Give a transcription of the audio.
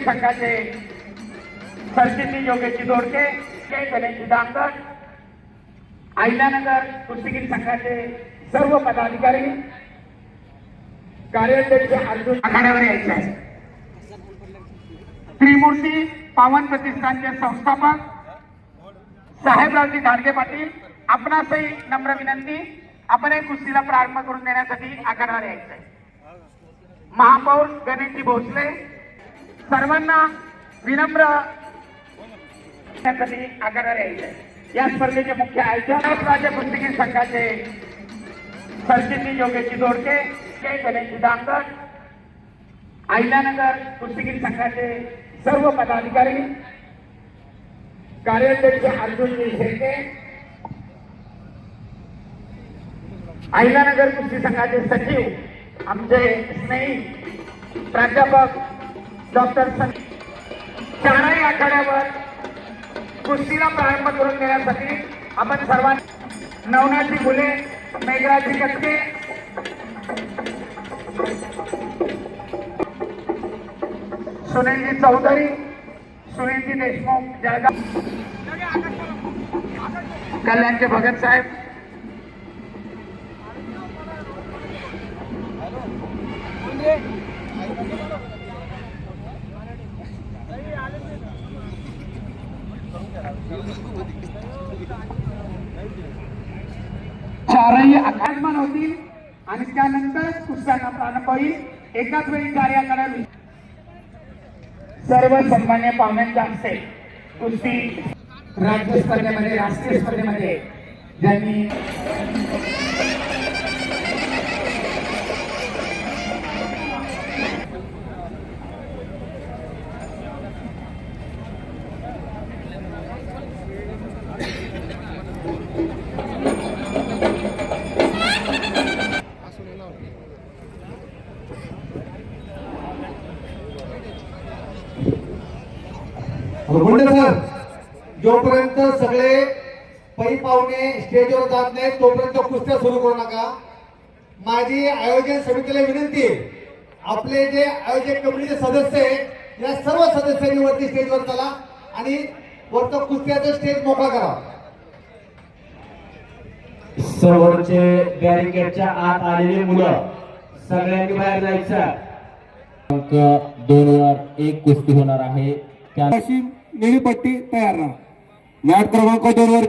कुस्तीगीर संघाचे सरचिटणीस योगेशी दोडके के गणेश दामकर आयल्यानगर कुस्तीगीर संघाचे सर्व पदाधिकारी कार्याध्यक्ष अर्जुन आखाड्यावर यायचे आहे त्रिमूर्ती पावन प्रतिष्ठानचे संस्थापक साहेबरावजी धाडगे पाटील आपणासही नम्र विनंती आपण एक कुस्तीला प्रारंभ करून देण्यासाठी आखाड्यावर यायचं आहे महापौर गणेशजी भोसले सर्वांना विनम्रसाठी आखाड्यावर आहे या स्पर्धेचे मुख्य आयोजक राज्य कुस्तीगीर संघाचे सरचिटणीस योगेश दोडके गणेश दामकर आयल्यानगर कुस्तीगीर संघाचे सर्व पदाधिकारी कार्याध्यक्ष अर्जुनजी शेळके अहिलानगर कुस्ती संघाचे सचिव आमचे स्नेही प्राध्यापक डॉक्टर चारही आखाड्यावर कुस्तीला प्रारंभ करून देण्यासाठी आपण सर्वांनी नवनाथी फुले मेघराजी कटके सुनीलजी चौधरी सुनीलजी देशमुख जळगाव कल्याणचे भगत साहेब. चारही आकाशमान होतील आणि त्यानंतर कुस्त्यांना प्रारंभ एकाच वेळी कार्याकडे सर्व सन्मान्य पाहुण्यांच्या हस्ते कुस्ती राज्य स्पर्धेमध्ये राष्ट्रीय स्पर्धेमध्ये ज्यांनी सर. जोपर्यंत सगळे पै पाहुणे स्टेजवर जात नाही तोपर्यंत कुस्त्या सुरू करू नका. माझी आयोजन समितीला विनंती आहे. आपले जे आयोजक कमिटीचे सदस्य आहे या सर्व सदस्यांनी वरती स्टेजवर चला आणि वरचं कुस्त्याचं स्टेज मोकळा करा. सर्वरचे बॅरिकेडच्या आत आलेली मुलं सगळ्यांनी बाहेर जायचं. दोन वर एक कुस्ती होणार आहे. त्या निळी पट्टी तयार राहा. मॅट क्रमांक दोन वर